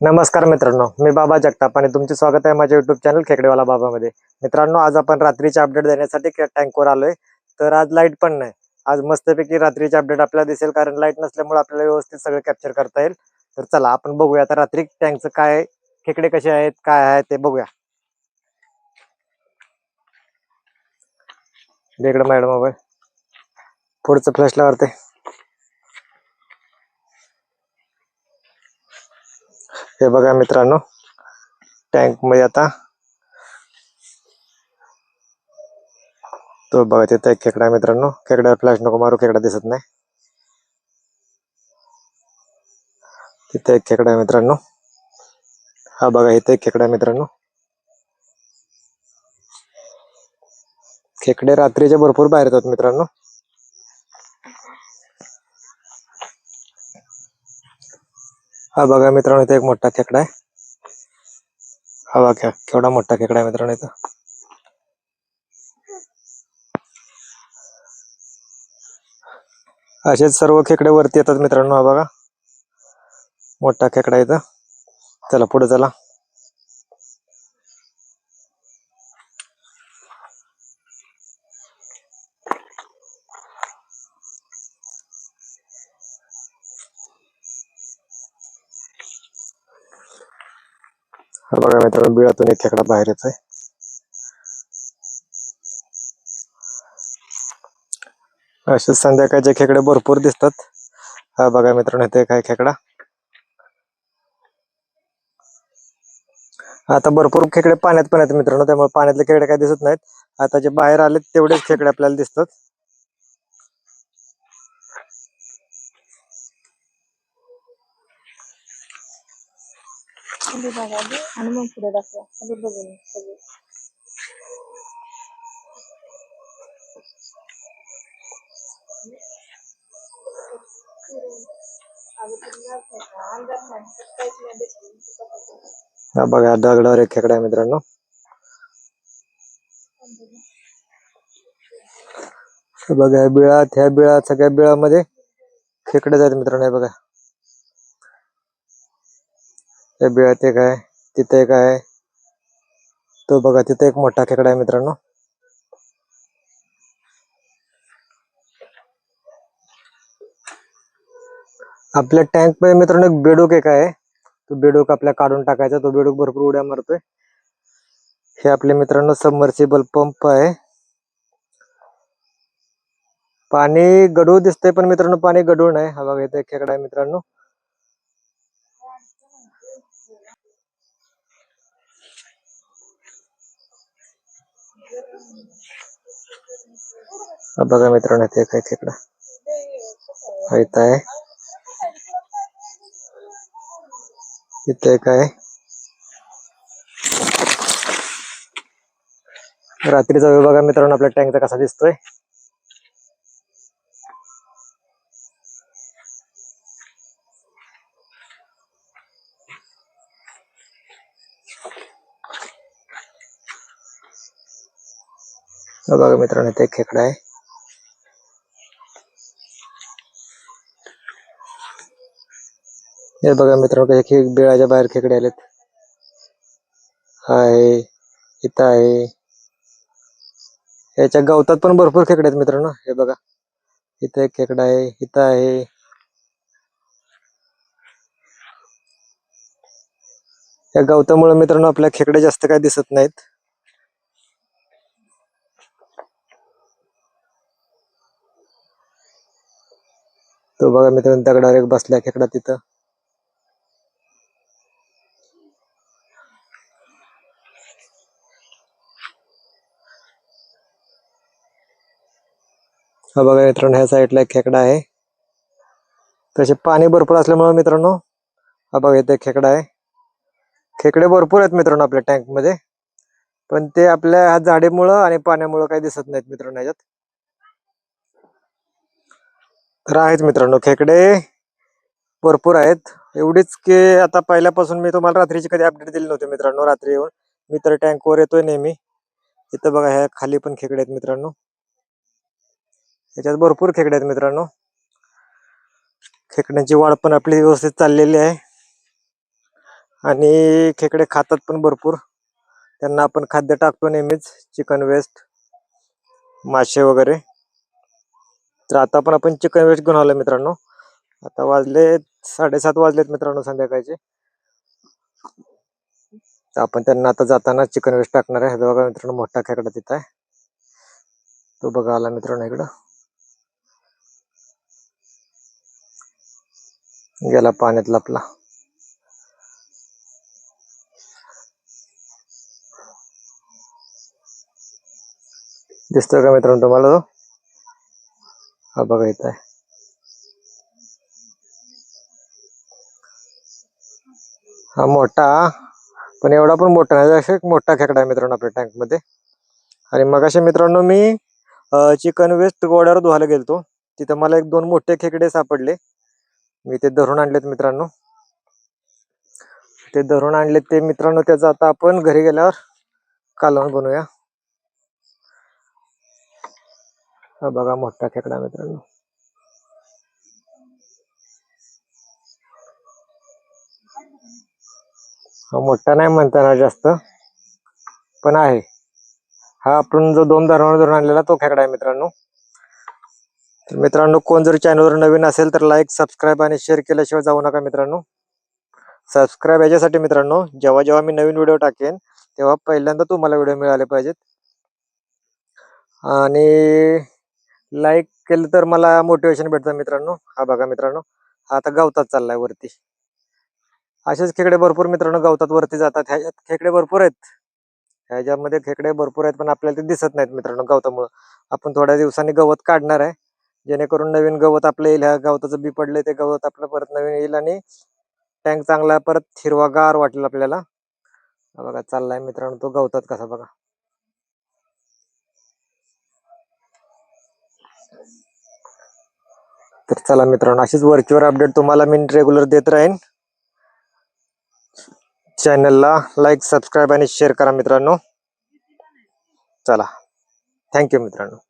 नमस्कार मित्रांनो मी बाबा जगताप आणि तुमचे स्वागत आहे माझ्या युट्यूब चॅनल खेकडेवाला बाबामध्ये. मित्रांनो आज आपण रात्रीचे अपडेट देण्यासाठी टँकवर आलोय. तर आज लाइट पण नाही. आज मस्तपैकी रात्रीचे अपडेट आपल्याला दिसेल कारण लाइट नसल्यामुळे आपल्याला व्यवस्थित सगळं कॅप्चर करता येईल. तर चला आपण बघूया आता रात्री टँकचं काय खेकडे कसे आहेत काय आहे ते बघूया. वेगळं मॅडम मोबाईल पुढचं फ्लॅश लावते. हे बघा मित्रांनो टँकमध्ये आता. तो बघा तिथं एक खेकडा मित्रांनो. खेकड्यावर फ्लॅश नको मारू खेकडा दिसत नाही. तिथे एक खेकडा आहे मित्रांनो. हा बघा इथे एक खेकडा मित्रांनो. खेकडे रात्रीचे भरपूर बाहेर येतात मित्रांनो. हा बघा मित्रांनो इथे एक मोठा खेकडा आहे. हा बघा केवढा मोठा खेकडा आहे मित्रांनो इथं. असेच सर्व खेकडे वरती येतात मित्रांनो हा बघा. मोठा खेकडा इथं. चला पुढे चला. हा बघा मित्रांनो बिळातून एक खेकडा बाहेर येतोय असे संध्याकाळचे खेकडे भरपूर दिसतात. हा बघा मित्रांनो इथे काय खेकडा. आता भरपूर खेकडे पाण्यात पण आहेत मित्रांनो त्यामुळे पाण्यातले खेकडे काय दिसत नाहीत. आता जे बाहेर आले तेवढेच खेकडे आपल्याला दिसतात. खाली बघायला आणि मग पुढे दाखवा. खाली बघून. सगळे. हा बघा दगडावर एक खेकडा आहे मित्रांनो. बघा बिळात ह्या बिळात सगळ्या बिळामध्ये खेकडे आहेत मित्रांनो बघा. त्या बिळात एक आहे तिथे एक आहे. तो बघा तिथे एक मोठा खेकडा आहे मित्रांनो. आपल्या टँकमध्ये मित्रांनो एक बेडूक एक आहे. तो बेडूक आपल्या काढून टाकायचा तो बेडूक भरपूर उड्या मारतोय. हे आपले मित्रांनो सबमर्सिबल पंप आहे. पाणी गडूळ दिसतंय पण मित्रांनो पाणी गडूळ नाही. हा बघा इथे खेकडा आहे मित्रांनो. बघा मित्रांनो ते एक आहे माहीत आहे. इथे एक आहे. रात्रीचा विभाग मित्रांनो आपल्या टँकचा कसा दिसतोय हा बघा मित्रांनो इथे एक खेकडा आहे. हे बघा मित्रांनो कसे खे बिळाच्या बाहेर खेकडे आलेत. हा आहे इथं आहे. याच्या गवतात पण भरपूर खेकडे आहेत मित्रांनो हे बघा. इथं एक खेकडा आहे इथं आहे. या गवतामुळे मित्रांनो आपल्या खेकडे जास्त काय दिसत नाहीत. तो बघा मित्रांनो दगडावर एक बसला खेकडा तिथं. हा बघा मित्रांनो ह्या साईडला एक खेकडा आहे. तसे पाणी भरपूर असल्यामुळे मित्रांनो हा बघा इथे एक खेकडा आहे. खेकडे भरपूर आहेत मित्रांनो आपल्या टँकमध्ये. पण ते आपल्या ह्या झाडेमुळं आणि पाण्यामुळं काही दिसत नाहीत मित्रांनो ह्याच्यात. तर आहेत मित्रांनो खेकडे. भरपूर आहेत. एवढीच की आता पहिल्यापासून मी तुम्हाला रात्रीची कधी अपडेट दिली नव्हती मित्रांनो रात्री येऊन. मी तर टँकवर येतोय नेहमी. इथं बघा ह्या खाली पण खेकडे आहेत मित्रांनो. याच्यात भरपूर खेकडे आहेत मित्रांनो. खेकड्यांची वाढ पण आपली व्यवस्थित चाललेली आहे. आणि खेकडे खातात पण भरपूर. त्यांना आपण खाद्य टाकतो नेहमीच. चिकन वेस्ट मासे वगैरे. तर आता पण आपण चिकन वेस्ट घेऊन आलो मित्रांनो. आता वाजले साडेसात वाजलेत मित्रांनो संध्याकाळचे. तर आपण त्यांना आता जाताना चिकन वेस्ट टाकणार आहे. बघा मित्रांनो मोठा खेकडा तिथं आहे. तो बघा आला मित्रांनो इकडं. गेला पाण्यात लपला. दिसतोय का मित्रांनो तुम्हाला तो? हा बघा इथं आहे. हा मोठा. पण एवढा पण मोठा नाही. असा एक मोठा खेकडा आहे मित्रांनो आपल्या टँकमध्ये आणि मग अशा मित्रांनो मी चिकन वेस्ट गोड्यावर धुवायला गेलतो. तिथं मला एक दोन मोठे खेकडे सापडले. मी ते धरून आणलेत मित्रांनो. ते धरून आणलेत ते मित्रांनो त्याचं आता आपण घरी गेल्यावर कालवण बनवूया. हा बघा मोठा खेकडा मित्रांनो. हा मोठा नाही म्हणताना जास्त पण आहे. हा आपण जो दोन धरण धरून आणलेला तो खेकडा आहे मित्रांनो. तर मित्रांनो कोण जर चॅनलवर नवीन असेल तर लाईक सबस्क्राईब आणि शेअर केल्याशिवाय जाऊ नका मित्रांनो. सबस्क्राईब याच्यासाठी मित्रांनो जेव्हा जेव्हा मी नवीन व्हिडिओ टाकेन तेव्हा पहिल्यांदा तुम्हाला व्हिडिओ मिळाले पाहिजेत. आणि लाईक केलं तर मला मोटिवेशन भेटतं मित्रांनो. हा बघा मित्रांनो. हा आता गवतात चाललाय वरती. असेच खेकडे भरपूर मित्रांनो गवतात वरती जातात. ह्याच्यात खेकडे भरपूर आहेत. ह्याच्यामध्ये खेकडे भरपूर आहेत पण आपल्याला ते दिसत नाहीत मित्रांनो गवतामुळं. आपण थोड्या दिवसांनी गवत काढणार आहे. जेणेकरून नवीन गवत आपलं येईल. ह्या गवताचं बी पडलंय ते गवत आपलं परत नवीन येईल आणि टँक चांगला परत हिरवागार वाटेल आपल्याला. बघा चाललाय मित्रांनो तो गवतात कसा बघा. तर चला मित्रांनो अशीच वरचीवर अपडेट तुम्हाला मी रेग्युलर देत राहीन. चॅनलला लाईक सबस्क्राईब आणि शेअर करा मित्रांनो. चला. थँक्यू मित्रांनो.